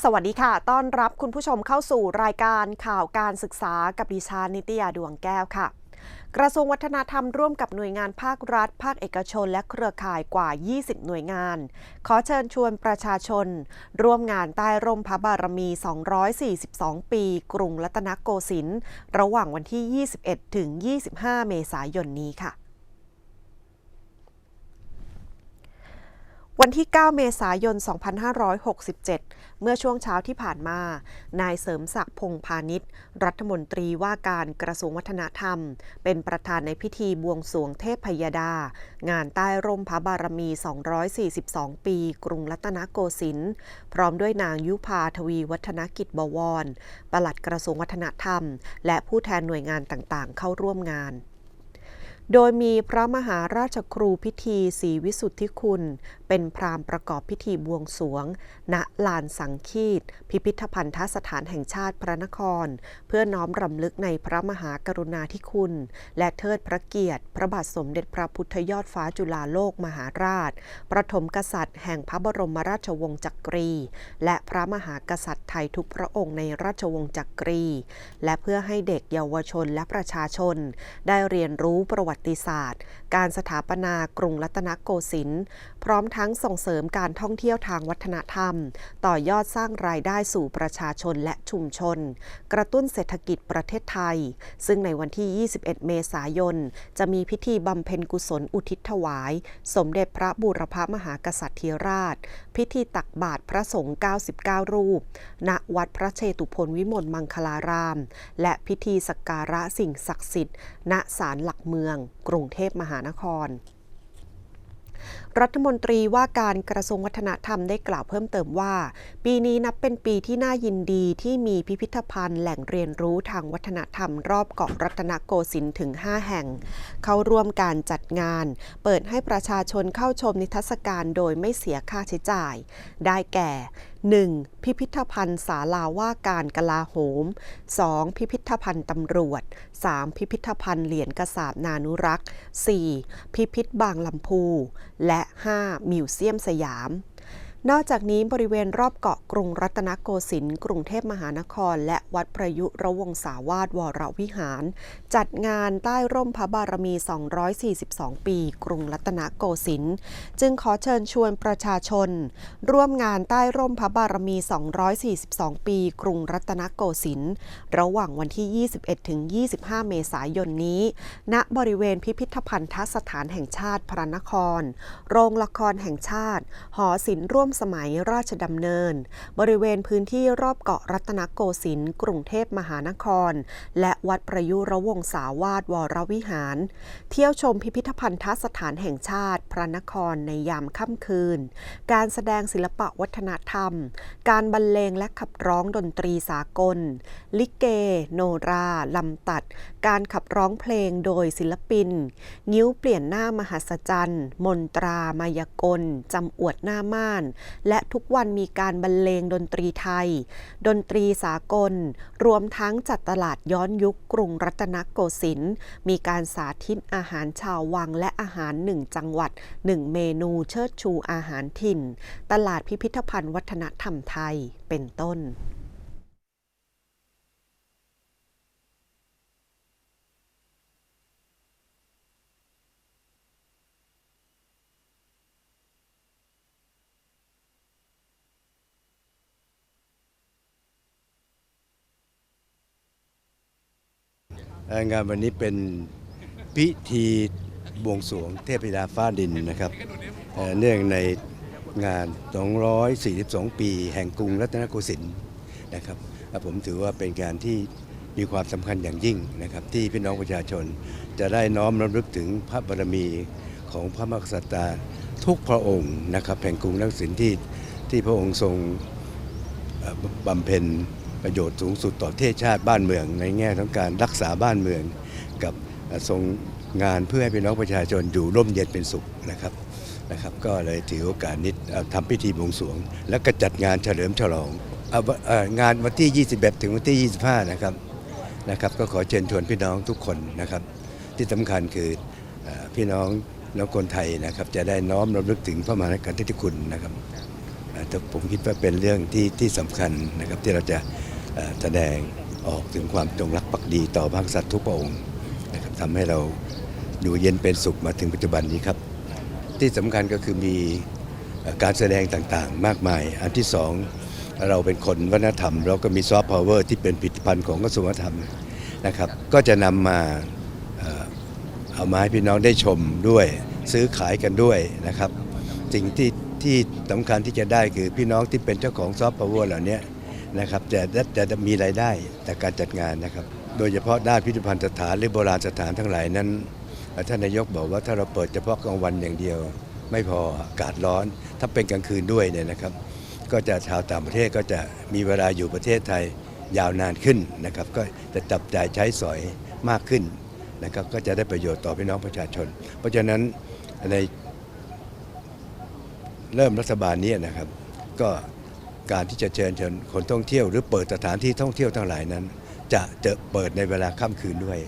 สวัสดีค่ะ ต้อนรับคุณผู้ชมเข้าสู่รายการข่าวการศึกษากับดิฉันนิตยาดวงแก้วค่ะ กระทรวงวัฒนธรรมร่วมกับหน่วยงานภาครัฐ ภาคเอกชน และเครือข่ายกว่า 20 หน่วยงาน ขอเชิญชวนประชาชน ร่วมงานใต้ร่มพระบารมี 242 ปี กรุงรัตนโกสินทร์ ระหว่างวันที่ 21 ถึง 25 เมษายนนี้ค่ะ วันที่ 9 เมษายน 2567 เมื่อช่วงเช้าที่ผ่านมา นายเสริมศักดิ์พงพาณิชย์ รัฐมนตรีว่าการกระทรวงวัฒนธรรม เป็นประธานในพิธีบวงสรวงเทพพยดา งานใต้ร่มพระบารมี 242 ปี กรุงรัตนโกสินทร์ พร้อมด้วยนางยุพาทวีวัฒนกิจบวร ปลัดกระทรวงวัฒนธรรม และผู้แทนหน่วยงานต่างๆ เข้าร่วมงาน โดยมีพระมหาราชครูพิธีศรีวิสุทธิคุณ เป็นพราหมณ์ประกอบพิธีบวงสรวง ณลานสังคีต พิพิธภัณฑสถานแห่งชาติพระนคร เพื่อน้อมรำลึกในพระมหากรุณาธิคุณ และเทิดพระเกียรติ พระบาทสมเด็จพระพุทธยอดฟ้าจุฬาโลกมหาราช ประถมกษัตริย์แห่งพระบรมราชวงศ์จักรี และพระมหากษัตริย์ไทยทุกพระองค์ในราชวงศ์จักรี และเพื่อให้เด็กเยาวชนและประชาชน ได้เรียนรู้ประวัติัติศาสตร์ การสถาปนากรุงรัตนโกสินทร์พร้อมทั้งส่งเสริมการท่องเที่ยวทางวัฒนธรรม ต่อยอดสร้างรายได้สู่ประชาชนและชุมชน กระตุ้นเศรษฐกิจประเทศไทย ซึ่งในวันที่ 21 เมษายน จะมีพิธีบำเพ็ญกุศลอุทิศถวาย สมเด็จพระบูรพมหากษัตริย์ราช พิธีตักบาตรพระสงฆ์99 รูป ณ วัดพระเชตุพนวิมลมังคลาราม และพิธีสักการะสิ่งศักดิ์สิทธิ์ ณ ศาลหลักเมืองกรุงเทพมหานคร รัฐมนตรีว่าการกระทรวงวัฒนธรรมได้กล่าวเพิ่มเติมว่า ปีนี้นับเป็นปีที่น่ายินดีที่มีพิพิธภัณฑ์แหล่งเรียนรู้ทางวัฒนธรรมรอบเกาะรัตนโกสินทร์ถึง 5 แห่ง เข้าร่วมการจัดงาน เปิดให้ประชาชนเข้าชมนิทรรศการโดยไม่เสียค่าใช้จ่าย ได้แก่ 1. พิพิธภัณฑ์ศาลาว่าการกลาโหม 2. พิพิธภัณฑ์ตำรวจ 3. พิพิธภัณฑ์เหรียญกษาบนานุรักษ์ 4. พิพิธบางลำพู และ 5. มิวเซียมสยาม นอกจากนี้บริเวณรอบเกาะกรุงรัตนโกสินทร์กรุงเทพมหานคร และวัดประยุระวงศาวาสวรวิหาร จัดงานใต้ร่มพระบารมี 242 ปี กรุงรัตนโกสินทร์จึงขอเชิญชวนประชาชน ร่วมงานใต้ร่มพระบารมี 242 ปี กรุงรัตนโกสินทร์ระหว่างวันที่ 21ถึง25 เมษายนนี้ ณบริเวณพิพิธภัณฑสถานแห่งชาติพระนคร โรงละครแห่งชาติ หอศิลป์ร่วมสมัยราชดำเนิน บริเวณพื้นที่รอบเกาะรัตนโกสินทร์กรุงเทพมหานคร และวัดประยุรวงศาวาสวรวิหาร เที่ยวชมพิพิธภัณฑสถานแห่งชาติ พระนครในยามค่ำคืน การแสดงศิลปะวัฒนธรรม การบรรเลงและขับร้องดนตรีสากล ลิเก โนรา ลำตัด การขับร้องเพลงโดยศิลปิน งิ้วเปลี่ยนหน้ามหัศจรรย์ มนตรามายากล จำอวดหน้าม่านและทุกวันมีการบรรเลงดนตรีไทย ดนตรีสากล รวมทั้งจัดตลาดย้อนยุคกรุงรัตนโกสินทร์มีการสาธิตอาหารชาววังและอาหารหนึ่งจังหวัดหนึ่งเมนูเชิดชูอาหารถิ่น ตลาดพิพิธภัณฑ์วัฒนธรรมไทยเป็นต้น งานวันนี้เป็นพิธีบวงสรวงเทพธิดาฟ้าดินนะครับเนื่องในงาน 242 ปี แห่งกรุงรัตนโกสินทร์นะครับผมถือว่าเป็นการที่มีความสำคัญอย่างยิ่งนะครับที่พี่น้องประชาชนจะได้น้อมรำลึกถึงพระบารมีของพระมหากษัตริย์ทุกพระองค์นะครับแห่งกรุงรัตนโกสินทร์ที่ที่พระองค์ทรงบำเพ็ญ ประโยชน์สูงสุดต่อประเทศชาติบ้านเมือง ในแง่ของการรักษาบ้านเมือง กับเอ่อทรงงานเพื่อให้พี่น้องประชาชนอยู่ร่มเย็นเป็นสุขนะครับนะครับก็เลยถือโอกาสนี้เอ่อทำพิธีบวงสรวง แล้วก็จัดงานเฉลิมฉลองเอาวะเอ่องานวันที่ 21 ถึงวันที่ 25 นะครับนะครับ ก็ขอเชิญชวนพี่น้องทุกคนนะครับ ที่สำคัญคืออพี่น้องน้องคนไทยนะครับ จะได้น้อมรำลึกถึงพระมหากษัตริย์ที่คุณนะครับเอ่อแต่ผมคิดว่าเป็นเรื่องที่ที่สำคัญนะครับที่เราจะ แสดงออกถึงความจงรักภักดีต่อพระกษัตริย์ทุกพระองค์นะครับทำให้เราอยู่เย็นเป็นสุขมาถึงปัจจุบันนี้ครับ ที่สำคัญก็คือมีการแสดงต่างๆ มากมาย อันที่สองเราเป็นคนวัฒนธรรม เราก็มีซอฟต์พาวเวอร์ที่เป็นผลิตภัณฑ์ของกระทรวงวัฒนธรรมนะครับ ก็จะนำมาเอ่อเอามาให้พี่น้องได้ชมด้วยซื้อขายกันด้วยนะครับ สิ่งที่ที่สำคัญที่จะได้คือพี่น้องที่เป็นเจ้าของซอฟต์พาวเวอร์เหล่านี้ นะครับจะจะจะมีรายได้จากการจัดงานนะครับ โดยเฉพาะด้านพิพิธภัณฑ์สถานหรือโบราณสถานทั้งหลายนั้นท่านนายกบอกว่าถ้าเราเปิดเฉพาะกลางวันอย่างเดียว ไม่พออากาศร้อน ถ้าเป็นกลางคืนด้วยเนี่ยนะครับ ก็จะชาวต่างประเทศก็จะมีเวลาอยู่ประเทศไทยยาวนานขึ้นนะครับ ก็จะจับจ่ายใช้สอยมากขึ้นนะครับ ก็จะได้ประโยชน์ต่อพี่น้องประชาชน เพราะฉะนั้นในเริ่มรัฐบาลนี้นะครับ ก็ การที่จะเชิญชนคนท่องเที่ยว หรือเปิดสถานที่ท่องเที่ยวทั้งหลายนั้น จะจะเปิดในเวลาค่ำคืนด้วย